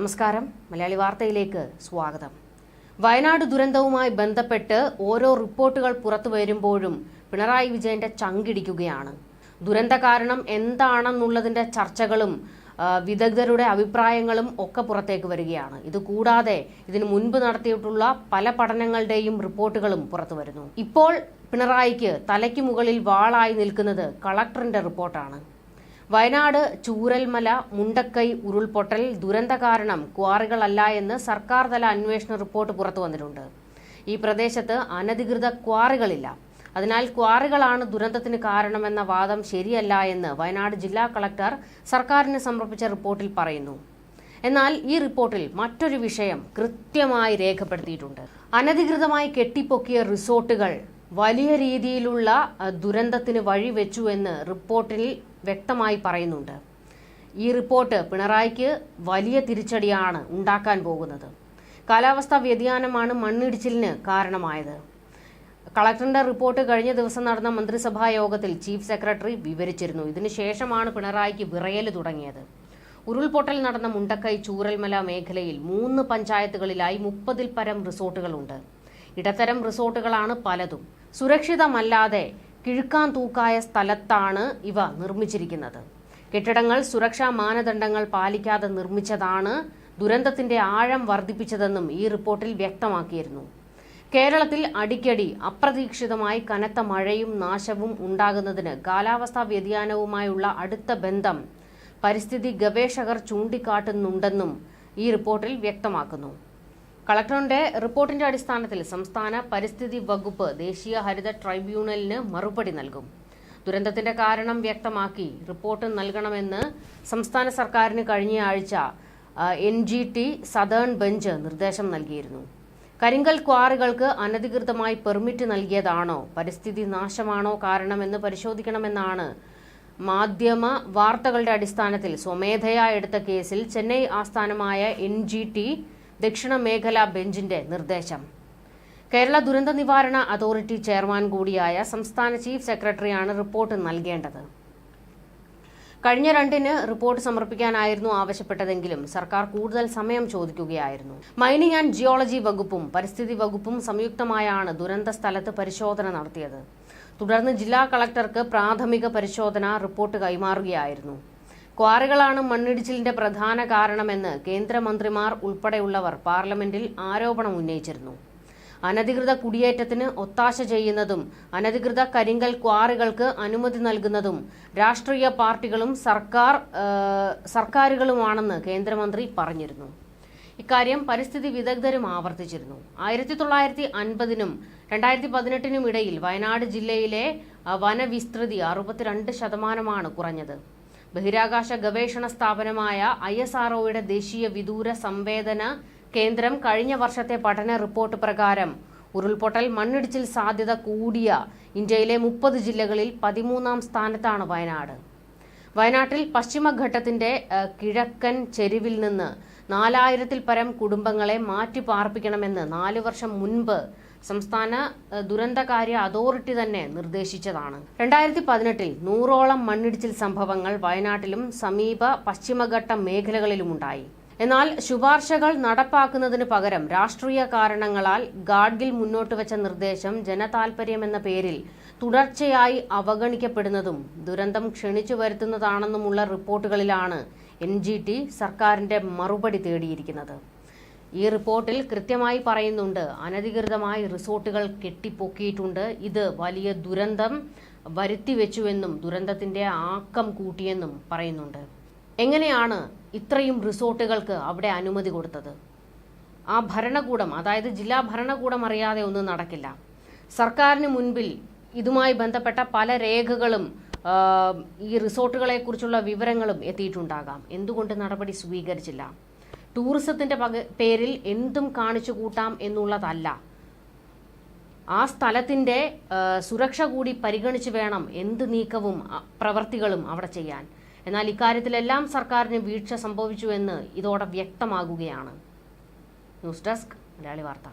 നമസ്കാരം. മലയാളി വാർത്തയിലേക്ക് സ്വാഗതം. വയനാട് ദുരന്തവുമായി ബന്ധപ്പെട്ട് ഓരോ റിപ്പോർട്ടുകൾ പുറത്തു വരുമ്പോഴും പിണറായി വിജയന്റെ ചങ്കിടിക്കുകയാണ്. ദുരന്ത കാരണം എന്താണെന്നുള്ളതിന്റെ ചർച്ചകളും വിദഗ്ധരുടെ അഭിപ്രായങ്ങളും ഒക്കെ പുറത്തേക്ക് വരികയാണ്. ഇത് കൂടാതെ ഇതിന് മുൻപ് നടത്തിയിട്ടുള്ള പല പഠനങ്ങളുടെയും റിപ്പോർട്ടുകളും പുറത്തു വരുന്നു. ഇപ്പോൾ പിണറായിക്ക് തലയ്ക്ക് മുകളിൽ വാളായി നിൽക്കുന്നത് കളക്ടറിന്റെ റിപ്പോർട്ടാണ്. വയനാട് ചൂരൽമല മുണ്ടക്കൈ ഉരുൾപൊട്ടൽ ദുരന്ത കാരണം ക്വാറികളല്ല എന്ന് സർക്കാർ തല അന്വേഷണ റിപ്പോർട്ട് പുറത്തു വന്നിട്ടുണ്ട്. ഈ പ്രദേശത്ത് അനധികൃത ക്വാറികളില്ല. അതിനാൽ ക്വാറികളാണ് ദുരന്തത്തിന് കാരണമെന്ന വാദം ശരിയല്ല എന്ന് വയനാട് ജില്ലാ കളക്ടർ സർക്കാരിന് സമർപ്പിച്ച റിപ്പോർട്ടിൽ പറയുന്നു. എന്നാൽ ഈ റിപ്പോർട്ടിൽ മറ്റൊരു വിഷയം കൃത്യമായി രേഖപ്പെടുത്തിയിട്ടുണ്ട്. അനധികൃതമായി കെട്ടിപ്പൊക്കിയ റിസോർട്ടുകൾ വലിയ രീതിയിലുള്ള ദുരന്തത്തിന് വഴിവെച്ചു എന്ന് റിപ്പോർട്ടിൽ വ്യക്തമായി പറയുന്നുണ്ട്. ഈ റിപ്പോർട്ട് പിണറായിക്ക് വലിയ തിരിച്ചടിയാണ് ഉണ്ടാക്കാൻ പോകുന്നത്. കാലാവസ്ഥാ വ്യതിയാനമാണ് മണ്ണിടിച്ചിലിന് കാരണമായത്. കളക്ടറിന്റെ റിപ്പോർട്ട് കഴിഞ്ഞ ദിവസം നടന്ന മന്ത്രിസഭാ യോഗത്തിൽ ചീഫ് സെക്രട്ടറി വിവരിച്ചിരുന്നു. ഇതിനുശേഷമാണ് പിണറായിക്ക് വിറയൽ തുടങ്ങിയത്. ഉരുൾപൊട്ടൽ നടന്ന മുണ്ടക്കൈ ചൂരൽമല മേഖലയിൽ മൂന്ന് പഞ്ചായത്തുകളിലായി മുപ്പതിൽ പരം റിസോർട്ടുകളുണ്ട്. ഇടത്തരം റിസോർട്ടുകളാണ് പലതും. സുരക്ഷിതമല്ലാതെ കിഴുക്കാൻ തൂക്കായ സ്ഥലത്താണ് ഇവ നിർമ്മിച്ചിരിക്കുന്നത്. കെട്ടിടങ്ങൾ സുരക്ഷാ മാനദണ്ഡങ്ങൾ പാലിക്കാതെ നിർമ്മിച്ചതാണ് ദുരന്തത്തിന്റെ ആഴം വർദ്ധിപ്പിച്ചതെന്നും ഈ റിപ്പോർട്ടിൽ വ്യക്തമാക്കിയിരുന്നു. കേരളത്തിൽ അടിക്കടി അപ്രതീക്ഷിതമായി കനത്ത മഴയും നാശവും ഉണ്ടാകുന്നതിന് കാലാവസ്ഥാ വ്യതിയാനവുമായുള്ള അടുത്ത ബന്ധം പരിസ്ഥിതി ഗവേഷകർ ചൂണ്ടിക്കാട്ടുന്നുണ്ടെന്നും ഈ റിപ്പോർട്ടിൽ വ്യക്തമാക്കുന്നു. കളക്ടറിന്റെ റിപ്പോർട്ടിന്റെ അടിസ്ഥാനത്തിൽ സംസ്ഥാന പരിസ്ഥിതി വകുപ്പ് ദേശീയ ഹരിത ട്രൈബ്യൂണലിന് മറുപടി നൽകും. ദുരന്തത്തിന്റെ കാരണം വ്യക്തമാക്കി റിപ്പോർട്ട് നൽകണമെന്ന് സംസ്ഥാന സർക്കാരിന് കഴിഞ്ഞ ആഴ്ച N G T southern bench നിർദ്ദേശം നൽകിയിരുന്നു. കരിങ്കൽ ക്വാറികൾക്ക് അനധികൃതമായി പെർമിറ്റ് നൽകിയതാണോ? പരിസ്ഥിതി നാശമാണോ കാരണമെന്ന് പരിശോധിക്കണമെന്നാണ് മാധ്യമ വാർത്തകളുടെ അടിസ്ഥാനത്തിൽ സ്വമേധയാ എടുത്ത കേസിൽ ചെന്നൈ ആസ്ഥാനമായ എൻ ജി ടി ദക്ഷിണ മേഖലാ ബെഞ്ചിന്റെ നിർദ്ദേശം. കേരള ദുരന്ത നിവാരണ അതോറിറ്റി ചെയർമാൻ കൂടിയായ സംസ്ഥാന ചീഫ് സെക്രട്ടറിയാണ് റിപ്പോർട്ട് നൽകേണ്ടത്. കഴിഞ്ഞ രണ്ടിന് റിപ്പോർട്ട് സമർപ്പിക്കാനായിരുന്നു ആവശ്യപ്പെട്ടതെങ്കിലും സർക്കാർ കൂടുതൽ സമയം ചോദിക്കുകയായിരുന്നു. മൈനിങ് ആൻഡ് ജിയോളജി വകുപ്പും പരിസ്ഥിതി വകുപ്പും സംയുക്തമായാണ് ദുരന്ത സ്ഥലത്ത് പരിശോധന നടത്തിയത്. തുടർന്ന് ജില്ലാ കളക്ടർക്ക് പ്രാഥമിക പരിശോധന റിപ്പോർട്ട് കൈമാറുകയായിരുന്നു. ക്വാറികളാണ് മണ്ണിടിച്ചിലിന്റെ പ്രധാന കാരണമെന്ന് കേന്ദ്രമന്ത്രിമാർ ഉൾപ്പെടെയുള്ളവർ പാർലമെന്റിൽ ആരോപണം ഉന്നയിച്ചിരുന്നു. അനധികൃത കുടിയേറ്റത്തിന് ഒത്താശ ചെയ്യുന്നതും അനധികൃത കരിങ്കൽ ക്വാറികൾക്ക് അനുമതി നൽകുന്നതും രാഷ്ട്രീയ പാർട്ടികളും സർക്കാർ സർക്കാരുകളുമാണെന്ന് കേന്ദ്രമന്ത്രി പറഞ്ഞിരുന്നു. ഇക്കാര്യം പരിസ്ഥിതി വിദഗ്ധരും ആവർത്തിച്ചിരുന്നു. ആയിരത്തി തൊള്ളായിരത്തി അൻപതിനും രണ്ടായിരത്തി പതിനെട്ടിനും ഇടയിൽ വയനാട് ജില്ലയിലെ വനവിസ്തൃതി അറുപത്തിരണ്ട് ശതമാനമാണ് കുറഞ്ഞത്. ബഹിരാകാശ ഗവേഷണ സ്ഥാപനമായ ഐ എസ് ആർഒയുടെ ദേശീയ വിദൂര സംവേദന കേന്ദ്രം കഴിഞ്ഞ വർഷത്തെ പഠന റിപ്പോർട്ട് പ്രകാരം ഉരുൾപൊട്ടൽ മണ്ണിടിച്ചിൽ സാധ്യത കൂടിയ ഇന്ത്യയിലെ മുപ്പത് ജില്ലകളിൽ പതിമൂന്നാം സ്ഥാനത്താണ് വയനാട്. വയനാട്ടിൽ പശ്ചിമഘട്ടത്തിന്റെ കിഴക്കൻ ചെരുവിൽ നിന്ന് നാലായിരത്തിൽ പരം കുടുംബങ്ങളെ മാറ്റി പാർപ്പിക്കണമെന്ന് നാലു വർഷം മുൻപ് സംസ്ഥാന ദുരന്തകാര്യ അതോറിറ്റി തന്നെ നിർദ്ദേശിച്ചതാണ്. രണ്ടായിരത്തി പതിനെട്ടിൽ നൂറോളം മണ്ണിടിച്ചിൽ സംഭവങ്ങൾ വയനാട്ടിലും സമീപ പശ്ചിമഘട്ട മേഖലകളിലുമുണ്ടായി. എന്നാൽ ശുപാർശകൾ നടപ്പാക്കുന്നതിന് പകരം രാഷ്ട്രീയ കാരണങ്ങളാൽ ഗാഡ്ഗിൽ മുന്നോട്ട് വെച്ച നിർദ്ദേശം ജനതാൽപര്യമെന്ന പേരിൽ തുടർച്ചയായി അവഗണിക്കപ്പെടുന്നതും ദുരന്തം ക്ഷണിച്ചു വരുത്തുന്നതാണെന്നുമുള്ള റിപ്പോർട്ടുകളിലാണ് എൻ സർക്കാരിന്റെ മറുപടി തേടിയിരിക്കുന്നത്. ഈ റിപ്പോർട്ടിൽ കൃത്യമായി പറയുന്നുണ്ട്. അനധികൃതമായി റിസോർട്ടുകൾ കെട്ടിപ്പൊക്കിയിട്ടുണ്ട്. ഇത് വലിയ ദുരന്തം വരുത്തിവെച്ചുവെന്നും ദുരന്തത്തിന്റെ ആക്കം കൂട്ടിയെന്നും പറയുന്നുണ്ട്. എങ്ങനെയാണ് ഇത്രയും റിസോർട്ടുകൾക്ക് അവിടെ അനുമതി കൊടുത്തത്? ആ ഭരണകൂടം അതായത് ജില്ലാ ഭരണകൂടം അറിയാതെ ഒന്നും നടക്കില്ല. സർക്കാരിന് മുൻപിൽ ഇതുമായി ബന്ധപ്പെട്ട പല രേഖകളും ഈ റിസോർട്ടുകളെക്കുറിച്ചുള്ള വിവരങ്ങളും എത്തിയിട്ടുണ്ടാകാം. എന്തുകൊണ്ട് നടപടി സ്വീകരിച്ചില്ല? ടൂറിസത്തിന്റെ പേരിൽ എന്തും കാണിച്ചു കൂട്ടാം എന്നുള്ളതല്ല. ആ സ്ഥലത്തിന്റെ സുരക്ഷ കൂടി പരിഗണിച്ച് വേണം എന്ത് നീക്കവും പ്രവർത്തികളും അവിടെ ചെയ്യാൻ. എന്നാൽ ഇക്കാര്യത്തിലെല്ലാം സർക്കാരിന് വീഴ്ച സംഭവിച്ചു എന്ന് ഇതോടെ വ്യക്തമാകുകയാണ്. ന്യൂസ് ഡെസ്ക് മലയാളി വാർത്ത.